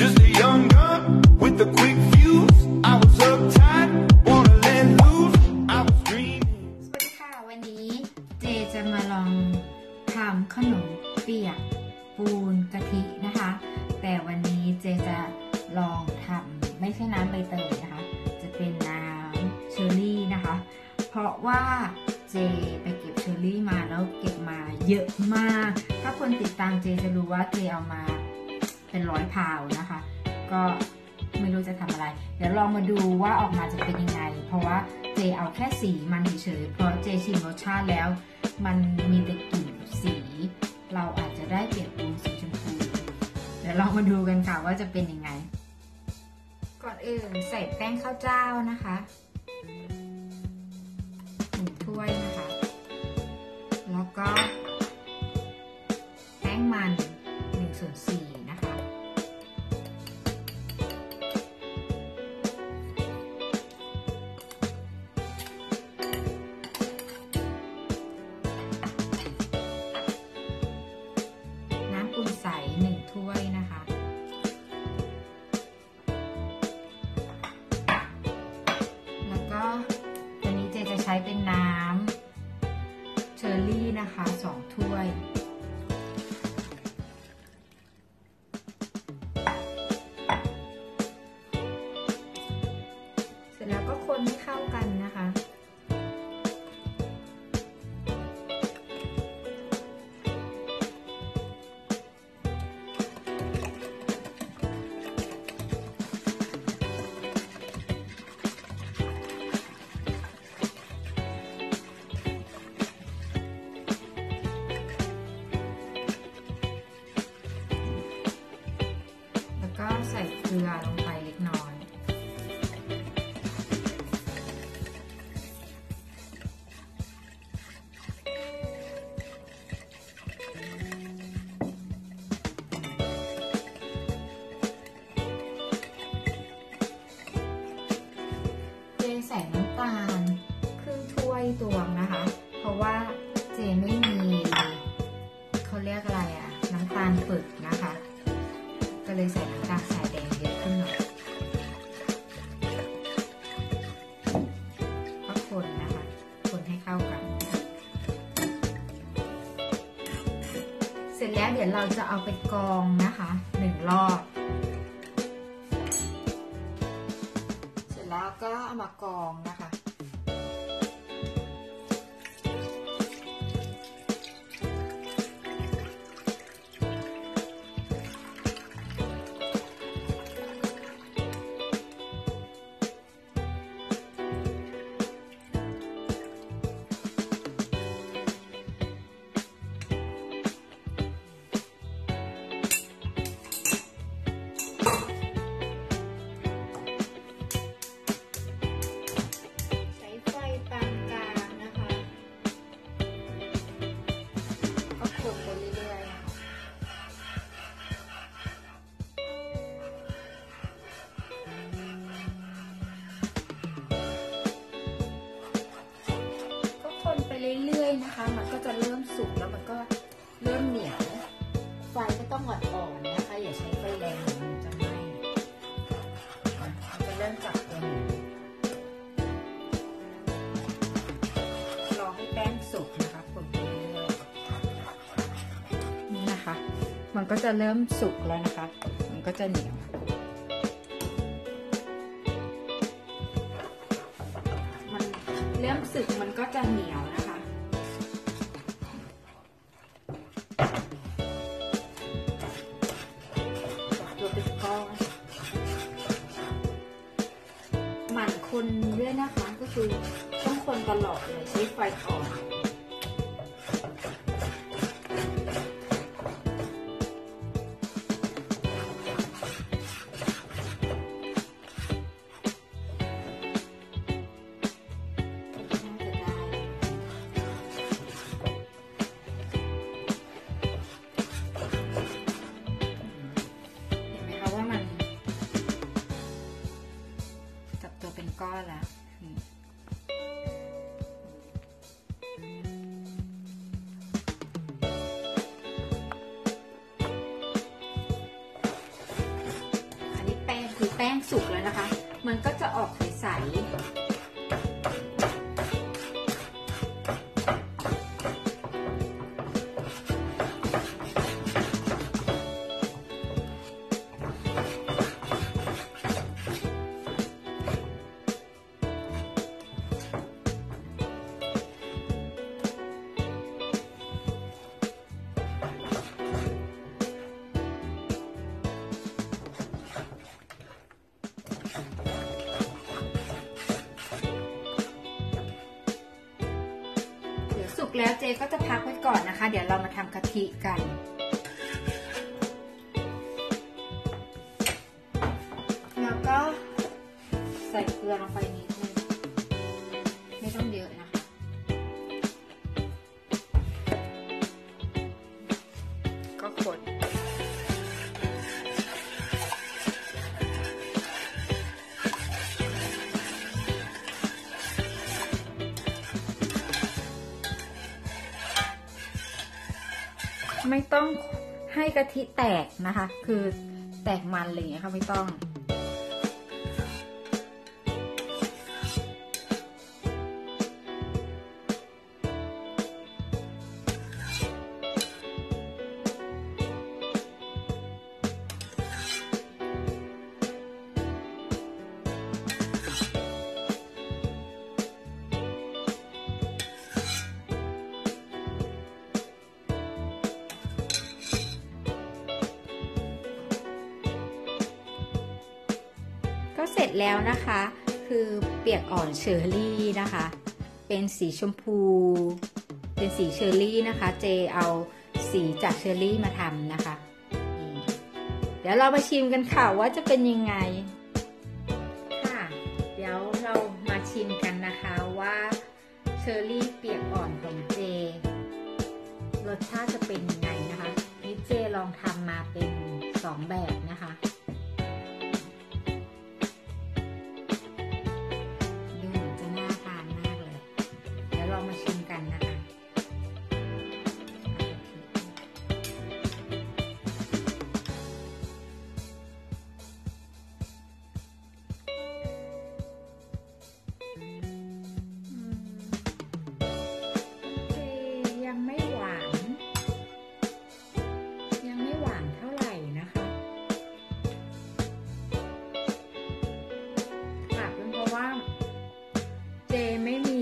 Just a young gun with a quick fuse. I was uptight, wanna let loose. I was dreaming. สวัสดีค่ะ วันนี้เจจะมาลองทำขนมเปียกปูนกะทินะคะ แต่วันนี้เจจะลองทำไม่ใช่น้ำใบเตยนะคะ จะเป็นน้ำเชอร์รี่นะคะ เพราะว่าเจไป เชอร์รี่มาแล้วเก็บมาเยอะมาก ถ้าคนติดตามเจจะรู้ว่าเจเอามาเป็นร้อยพาวนะคะ ก็ไม่รู้จะทำอะไร เดี๋ยวลองมาดูว่าออกมาจะเป็นยังไง เพราะว่าเจเอาแค่สีมันเฉยๆเพราะเจชิมรสชาติแล้ว มันมีแต่กลิ่นสี เราอาจจะได้เปลี่ยนปูนสีชมพู เดี๋ยวลองมาดูกันค่ะว่าจะเป็นยังไง ก่อนอื่นใส่แป้งข้าวเจ้านะคะหนึ่งถ้วยนะคะ ก็แป้งมันหนึ่งส่วนสี่นะคะ น้ำปูนใสหนึ่งถ้วยนะคะแล้วก็ตัวนี้เจจะใช้เป็นน้ำ นะคะสองถ้วย เสร็จแล้วก็คนให้เข้ากัน ตวงนะคะ เพราะว่าเจไม่มีเขาเรียกอะไรอะน้ำตาลฝึกนะคะ ก็เลยใส่น้ำตาลทรายแดงเยอะขึ้นหน่อยก็คนนะคะ คนให้เข้ากัน เสร็จแล้วเดี๋ยวเราจะเอาไปกองนะคะหนึ่งรอบเสร็จแล้วก็เอามากองนะคะ นะคะ มันก็จะเริ่มสุกแล้วมันก็เริ่มเหนียว ไฟก็ต้องอ่อนๆนะคะ อย่าใช้ไฟแรงเดี๋ยวมันจะไหม้มันจะเริ่มจับตัวเหนียวรอให้แป้งสุกนะคะคนไปเรื่อยๆนี่นะคะ มันก็จะเริ่มสุกแล้วนะคะ มันก็จะเหนียวมันเริ่มสึกมันก็จะเหนียวนะคะ คนด้วยนะคะ ก็คือต้องคนตลอดเลยใช้ไฟอ่อน ละอันนี้แป้งคือแป้งสุกแล้วนะคะ มันก็จะออกใสๆ แล้วเจก็จะพักไว้ก่อนนะคะ เดี๋ยวเรามาทำกะทิกัน แล้วก็ใส่เกลือลงไป ไม่ต้องให้กะทิแตกนะคะ คือแตกมันอะไรอย่างเงี้ยค่ะไม่ต้อง ก็เสร็จแล้วนะคะ คือเปียกอ่อนเชอร์รี่นะคะ เป็นสีชมพู เป็นสีเชอร์รี่นะคะ เจเอาสีจากเชอร์รี่มาทำนะคะ เดี๋ยวเรามาชิมกันค่ะว่าจะเป็นยังไง ค่ะ เดี๋ยวเรามาชิมกันนะคะว่าเชอร์รี่เปียกอ่อนของเจ รสชาติจะเป็นยังไงนะคะนี่เจลองทำมาเป็นสองแบบนะคะ เจ